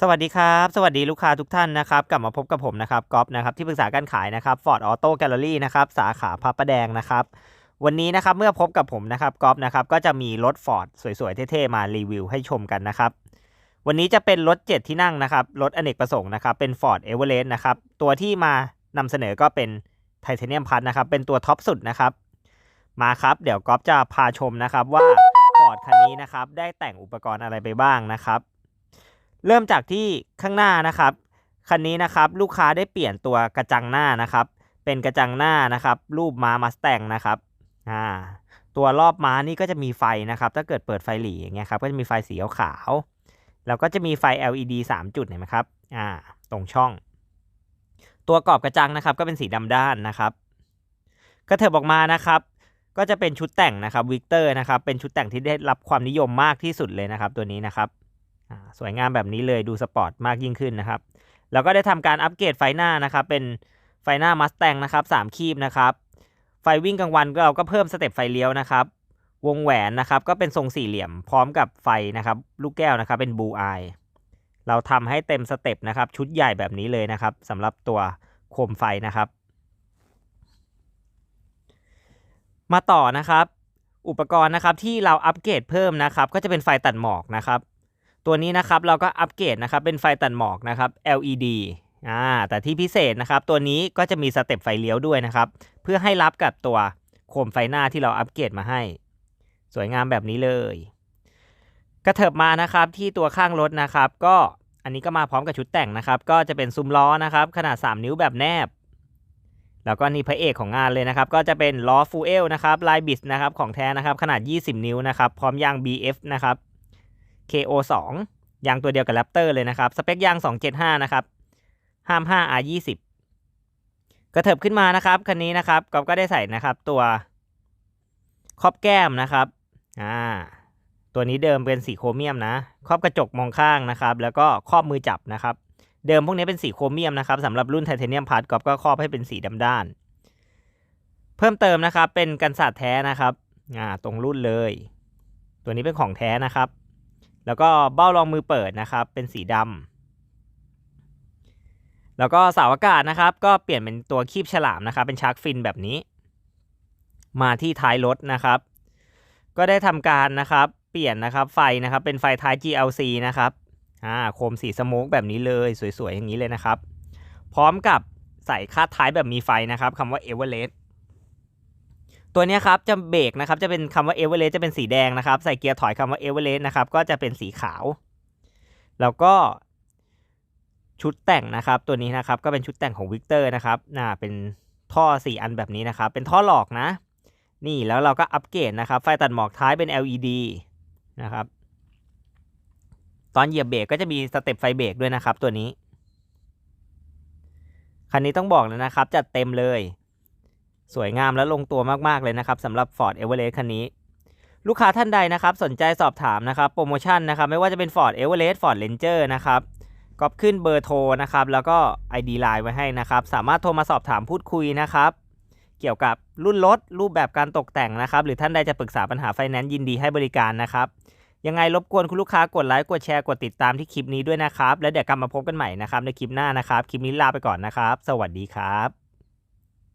สวัสดีครับ สวัสดีลูกค้าทุกท่านนะครับ กลับมาพบกับผมนะครับก๊อฟนะครับ ที่ปรึกษาการขายนะครับ Ford Auto Gallery นะครับ สาขาพระประแดงนะครับ วันนี้นะครับ เมื่อพบกับผมนะครับก๊อฟนะครับ ก็จะมีรถ Ford สวยๆ เท่ๆ มารีวิวให้ชมกันนะครับ วันนี้จะเป็นรถ 7 ที่นั่งนะครับ รถอเนกประสงค์นะครับ เป็น Ford Everest นะครับ ตัวที่มานำเสนอก็เป็นไทเทเนียมพัทนะครับ เป็นตัวท็อปสุดนะครับ มาครับ เดี๋ยวก๊อฟจะพาชมนะครับว่า Ford คันนี้นะครับ ได้แต่งอุปกรณ์อะไรไปบ้างนะครับ เริ่มจากที่ข้างหน้านะครับ คันนี้นะครับลูกค้าได้เปลี่ยนตัวกระจังหน้านะครับ เป็นกระจังหน้านะครับ รูปม้ามาสแตงนะครับอ่าตัวรอบม้านี่ก็จะมีไฟนะครับ ถ้าเกิดเปิดไฟหลีอย่างเงี้ยครับก็จะมีไฟสีขาวๆแล้วก็จะมีไฟ LED 3 จุดเห็นไหมครับอ่าตรงช่อง ตัวกรอบกระจังนะครับ ก็เป็นสีดำด้านนะครับกระเถิบออกมานะครับ ก็จะเป็นชุดแต่งนะครับวิกเตอร์นะครับเป็นชุดแต่งที่ได้รับความนิยมมากที่สุดเลยนะครับ ตัวนี้นะครับ สวยงามแบบนี้เลยดูสปอร์ตมากยิ่งขึ้นนะครับ แล้วก็ได้ทำการอัปเกรดไฟหน้านะครับ เป็นไฟหน้ามัสแตงนะครับสามคีบนะครับ ไฟวิ่งกลางวันเราก็เพิ่มสเต็ปไฟเลี้ยวนะครับ วงแหวนนะครับ ก็เป็นทรงสี่เหลี่ยมพร้อมกับไฟนะครับ ลูกแก้วนะครับเป็นบูอายเราทำให้เต็มสเต็ปนะครับ ชุดใหญ่แบบนี้เลยนะครับสำหรับตัวโคมไฟนะครับ มาต่อนะครับ อุปกรณ์นะครับที่เราอัปเกรดเพิ่มนะครับ ก็จะเป็นไฟตัดหมอกนะครับ ตัวนี้นะครับเราก็อัปเกรดนะครับเป็นไฟตัดหมอกนะครับ LED อ่าแต่ที่พิเศษนะครับตัวนี้ก็จะมีสเต็ปไฟเลี้ยวด้วยนะครับ เพื่อให้รับกับตัวโคมไฟหน้าที่เราอัปเกรดมาให้ สวยงามแบบนี้เลย กระเถิบมานะครับที่ตัวข้างรถนะครับ ก็อันนี้ก็มาพร้อมกับชุดแต่งนะครับ ก็จะเป็นซุ้มล้อนะครับ ขนาด 3 นิ้วแบบแนบ แล้วก็นี่พระเอกของงานเลยนะครับ ก็จะเป็นล้อฟูเอลนะครับลายบิสนะครับของแท้นะครับ ขนาด 20 นิ้วนะครับ พร้อมยาง BF นะครับ KO 2 ยางตัวเดียวกับ Raptor เลยนะครับ สเปคยาง 275 นะครับ ห้าม 5 R 20 กระเถิบขึ้นมานะครับ คันนี้นะครับกอบก็ได้ใส่นะครับตัวครอบแก้มนะครับอ่าตัวนี้เดิมเป็นสีโครเมียมนะ ครอบกระจกมองข้างนะครับ แล้วก็ครอบมือจับนะครับ เดิมพวกนี้เป็นสีโครเมียมนะครับสำหรับรุ่นไทเทเนียมพาร์ทกอบก็ครอบให้เป็นสีดำด้าน เพิ่มเติมนะครับเป็นกันศาสตร์แท้นะครับอ่าตรงรุ่นเลย ตัวนี้เป็นของแท้นะครับ แล้วก็เบ้ารองมือเปิดนะครับ เป็นสีดำแล้วก็เสาอากาศนะครับ ก็เปลี่ยนเป็นตัวคีบฉลามนะครับ เป็นชาร์กฟินแบบนี้ มาที่ท้ายรถนะครับ ก็ได้ทำการนะครับ เปลี่ยนนะครับไฟนะครับ เป็นไฟท้าย GLC นะครับอ่าโคมสีสโมกแบบนี้เลยสวยๆอย่างนี้เลยนะครับ พร้อมกับใส่คาดท้ายแบบมีไฟนะครับคำว่า Everest ตัวนี้ครับจะเบรกนะครับจะเป็นคำว่าเอเวอเรสจะเป็นสีแดงนะครับ ใส่เกียร์ถอยคำว่าเอเวอเรสนะครับก็จะเป็นสีขาว แล้วก็ชุดแต่งนะครับตัวนี้นะครับก็เป็นชุดแต่งของวิกเตอร์นะครับน่าเป็นท่อ 4 อันแบบนี้นะครับ เป็นท่อหลอกนะ นี่แล้วเราก็อัปเกรดนะครับ ไฟตัดหมอกท้ายเป็น LED นะครับ ตอนเหยียบเบรกก็จะมีสเต็ปไฟเบรกด้วยนะครับ ตัวนี้ คันนี้ต้องบอกเลยนะครับ จัดเต็มเลย สวยงามและลงตัวมาก ๆ เลยนะครับสำหรับ Ford Everest คันนี้ ลูกค้าท่านใดนะครับ สนใจสอบถามนะครับโปรโมชั่นนะครับไม่ว่าจะเป็น Ford Everest Ford Ranger นะครับก็ขึ้นเบอร์โทรนะครับแล้วก็ ID Line ไว้ให้นะครับ สามารถโทรมาสอบถามพูดคุยนะครับ เกี่ยวกับรุ่นรถรูปแบบการตกแต่งนะครับ หรือท่านใดจะปรึกษาปัญหาไฟแนนซ์ยินดีให้บริการนะครับ ยังไงรบกวนคุณลูกค้ากดไลค์กดแชร์กดติดตามที่คลิปนี้ด้วยนะครับ แล้วเดี๋ยวกลับมาพบกันใหม่นะครับในคลิปหน้านะครับ คลิปนี้ลาไปก่อนนะครับ สวัสดีครับ